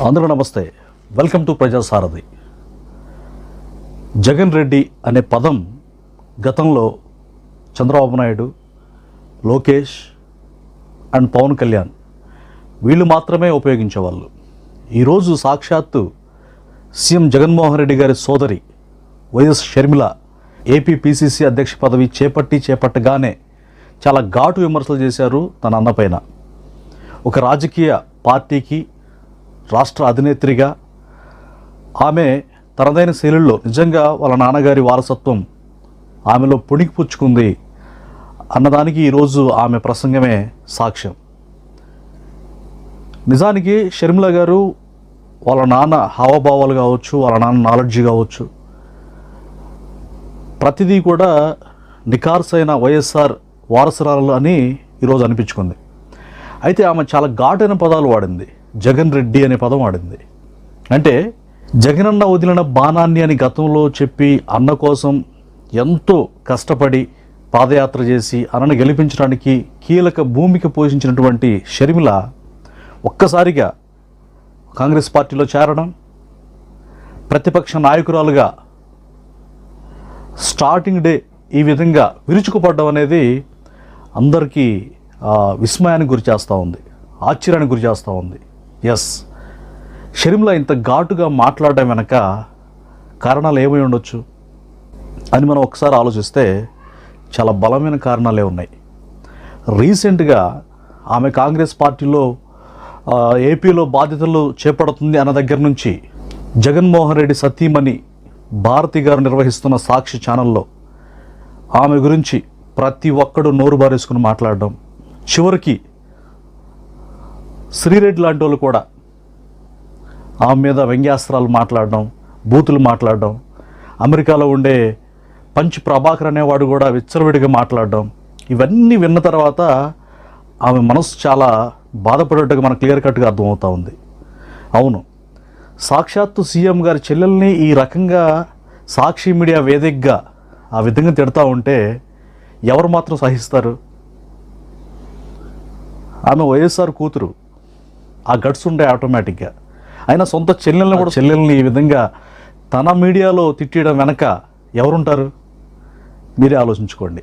అందరూ నమస్తే. Welcome to Prajasarathi. Jagan Reddy అనే పదం గతంలో చంద్రబాబు నాయుడు లోకేష్ అండ్ పవన్ కళ్యాణ్ వీళ్ళు మాత్రమే ఉపయోగించేవాళ్ళు. ఈరోజు సాక్షాత్తు సీఎం జగన్మోహన్ రెడ్డి గారి సోదరి వైఎస్ షర్మిల ఏపీ పిసిసి అధ్యక్ష పదవి చేపట్టి చేపట్టగానే చాలా ఘాటు విమర్శలు చేశారు తన అన్నపైన. ఒక రాజకీయ పార్టీకి రాష్ట్ర అధినేత్రిగా. ఆమె తనదైన శైలిలో నిజంగా వాళ్ళ నాన్నగారి వారసత్వం ఆమెలో పుణికి పుచ్చుకుంది అన్నదానికి ఈరోజు ఆమె ప్రసంగమే సాక్ష్యం. నిజానికి షర్మిల గారు వాళ్ళ నాన్న హావభావాలు కావచ్చు వాళ్ళ నాన్న నాలెడ్జ్ కావచ్చు. ప్రతిదీ కూడా నికార్సైన వైఎస్ఆర్ వారసురాలు అని ఈరోజు అనిపించుకుంది. అయితే ఆమె చాలా ఘాటైన పదాలు వాడింది. జగన్ రెడ్డి అనే పదం వాడింది అంటే జగనన్న వదిలిన బాణాన్ని అని గతంలో చెప్పి అన్న కోసం ఎంతో కష్టపడి పాదయాత్ర చేసి అన్నను గెలిపించడానికి కీలక భూమిక పోషించినటువంటి షర్మిల ఒక్కసారిగా కాంగ్రెస్ పార్టీలో చేరడం ప్రతిపక్ష నాయకురాలుగా స్టార్టింగ్ డే ఈ విధంగా విరుచుకుపడడం అనేది అందరికీ విస్మయానికి గురి చేస్తూ ఉంది ఆశ్చర్యానికి గురి చేస్తూ ఉంది. ఎస్ షర్మిల ఇంత ఘాటుగా మాట్లాడడం వెనక కారణాలు ఏమై ఉండొచ్చు? అని మనం ఒకసారి ఆలోచిస్తే చాలా బలమైన కారణాలే ఉన్నాయి. రీసెంట్గా ఆమె కాంగ్రెస్ పార్టీలో ఏపీలో బాధ్యతలు చేపడుతుంది అన్న దగ్గర నుంచి జగన్మోహన్ రెడ్డి సతీమణి భారతి గారు నిర్వహిస్తున్న సాక్షి ఛానల్లో ఆమె గురించి ప్రతి ఒక్కడు నోరు బారేసుకుని మాట్లాడడం. చివరికి శ్రీరెడ్డి లాంటి వాళ్ళు కూడా ఆమె మీద వ్యంగ్యాస్త్రాలు మాట్లాడడం బూతులు మాట్లాడడం అమెరికాలో ఉండే పంచ్ ప్రభాకర్ అనేవాడు కూడా విచ్చలవిడిగా మాట్లాడడం ఇవన్నీ విన్న తర్వాత ఆమె మనసు చాలా బాధపడేట్టుగా మనకు క్లియర్ కట్గా అర్థమవుతూ ఉంది. అవును సాక్షాత్తు సీఎం గారి చెల్లెల్ని ఈ రకంగా సాక్షి మీడియా వేదికగా ఆ విధంగా తిడతా ఉంటే ఎవరు మాత్రం సహిస్తారు? ఆమె వైఎస్ఆర్ కూతురు. ఆ గట్స్ ఉండే ఆటోమేటిక్గా అయినా సొంత చెల్లెల్ని కూడా చెల్లెల్ని ఈ విధంగా తన మీడియాలో తిట్టడం వెనక ఎవరుంటారు? మీరే ఆలోచించుకోండి.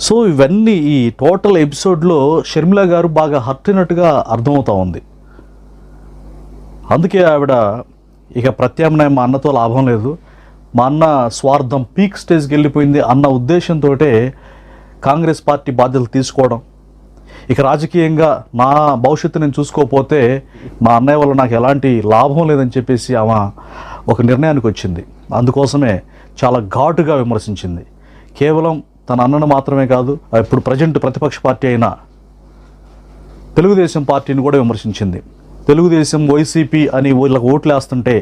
సో ఇవన్నీ ఈ టోటల్ ఎపిసోడ్లో షర్మిల గారు బాగా హర్ట్ అయినట్టుగా అర్థమవుతా ఉంది. అందుకే ఆవిడ ఇక ప్రత్యామ్నాయం మా అన్నతో లాభం లేదు. మా అన్న స్వార్థం పీక్ స్టేజ్కి వెళ్ళిపోయింది అన్న ఉద్దేశంతో కాంగ్రెస్ పార్టీ బాధ్యతలు తీసుకోవడం ఇక రాజకీయంగా నా భవిష్యత్తు నేను చూసుకోకపోతే మా అన్నయ్య వల్ల నాకు ఎలాంటి లాభం లేదని చెప్పేసి ఆమె ఒక నిర్ణయానికి వచ్చింది. అందుకోసమే చాలా ఘాటుగా విమర్శించింది. కేవలం తన అన్నను మాత్రమే కాదు ఇప్పుడు ప్రజెంట్ ప్రతిపక్ష పార్టీ అయిన తెలుగుదేశం పార్టీని కూడా విమర్శించింది. తెలుగుదేశం వైసీపీ అని వీళ్ళకి ఓట్లు వేస్తుంటే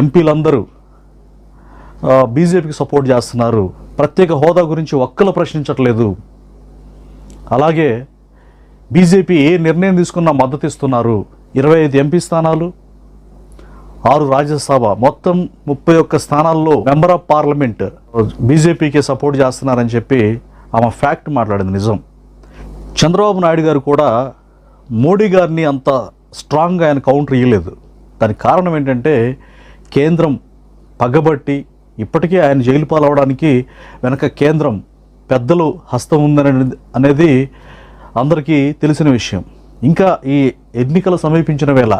ఎంపీలందరూ బీజేపీకి సపోర్ట్ చేస్తున్నారు. ప్రత్యేక హోదా గురించి ఒక్కరు ప్రశ్నించట్లేదు. అలాగే బీజేపీ ఏ నిర్ణయం తీసుకున్నా మద్దతు ఇస్తున్నారు ఇరవై ఐదు ఎంపీ స్థానాలు ఆరు రాజ్యసభ మొత్తం ముప్పై ఒక్క స్థానాల్లో మెంబర్ ఆఫ్ పార్లమెంట్ బీజేపీకి సపోర్ట్ చేస్తున్నారని చెప్పి ఆమె ఫ్యాక్ట్ మాట్లాడింది నిజం. చంద్రబాబు నాయుడు గారు కూడా మోడీ గారిని అంత స్ట్రాంగ్గా ఆయన కౌంటర్ ఇవ్వలేదు దానికి కారణం ఏంటంటే కేంద్రం పగబట్టి ఇప్పటికీ ఆయన జైలు పాలవడానికి వెనక కేంద్రం పెద్దలు హస్తం ఉందని అనేది అందరికీ తెలిసిన విషయం. ఇంకా ఈ ఎన్నికలు సమీపించిన వేళ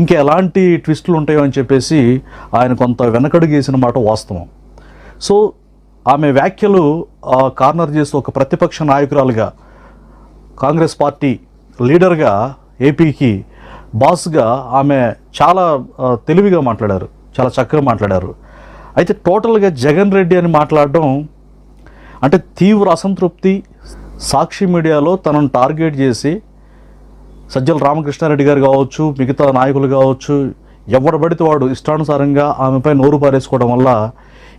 ఇంకా ఎలాంటి ట్విస్టులు ఉంటాయో అని చెప్పేసి ఆయన కొంత వెనకడు గీసిన మాట వాస్తవం. సో ఆమె వ్యాఖ్యలు కార్నర్ చేసి ఒక ప్రతిపక్ష నాయకురాలుగా కాంగ్రెస్ పార్టీ లీడర్గా ఏపీకి బాస్గా ఆమె చాలా తెలివిగా మాట్లాడారు చాలా చక్కగా మాట్లాడారు. అయితే టోటల్గా జగన్ రెడ్డి అని మాట్లాడడం అంటే తీవ్ర అసంతృప్తి సాక్షి మీడియాలో తనను టార్గెట్ చేసి సజ్జల రామకృష్ణారెడ్డి గారు కావచ్చు మిగతా నాయకులు కావచ్చు ఎవడు పడితే వాడు ఇష్టానుసారంగా ఆమెపై నోరు పారేసుకోవడం వల్ల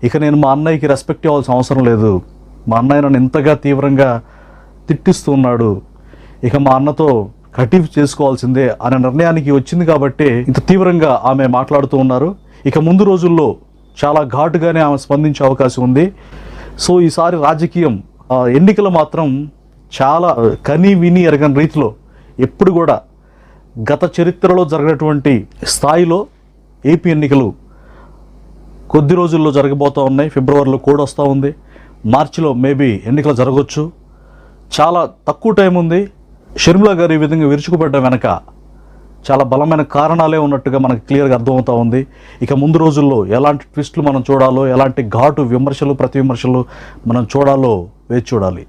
ఇక నేను మా అన్నయ్యకి రెస్పెక్ట్ ఇవ్వాల్సిన అవసరం లేదు. మా అన్నయ్య నన్ను ఇంతగా తీవ్రంగా తిట్టిస్తున్నాడు ఇక మా అన్నతో కటిఫ్ చేసుకోవాల్సిందే అనే నిర్ణయానికి వచ్చింది కాబట్టి ఇంత తీవ్రంగా ఆమె మాట్లాడుతూ ఉన్నారు. ఇక ముందు రోజుల్లో చాలా ఘాటుగానే ఆమె స్పందించే అవకాశం ఉంది. సో ఈసారి రాజకీయం ఎన్నికలు మాత్రం చాలా కని విని ఎరగని రీతిలో ఎప్పుడు కూడా గత చరిత్రలో జరిగినటువంటి స్థాయిలో ఏపీ ఎన్నికలు కొద్ది రోజుల్లో జరగబోతూ ఉన్నాయి. ఫిబ్రవరిలో కూడా వస్తూ ఉంది. మార్చిలో మేబీ ఎన్నికలు జరగవచ్చు చాలా తక్కువ టైం ఉంది. షర్మిల గారు ఈ విధంగా విరుచుకుపడ్డ వెనక చాలా బలమైన కారణాలే ఉన్నట్టుగా మనకు క్లియర్గా అర్థమవుతా ఉంది. ఇక ముందు రోజుల్లో ఎలాంటి ట్విస్టులు మనం చూడాలో ఎలాంటి ఘాటు విమర్శలు ప్రతి విమర్శలు మనం చూడాలో వేచి చూడాలి.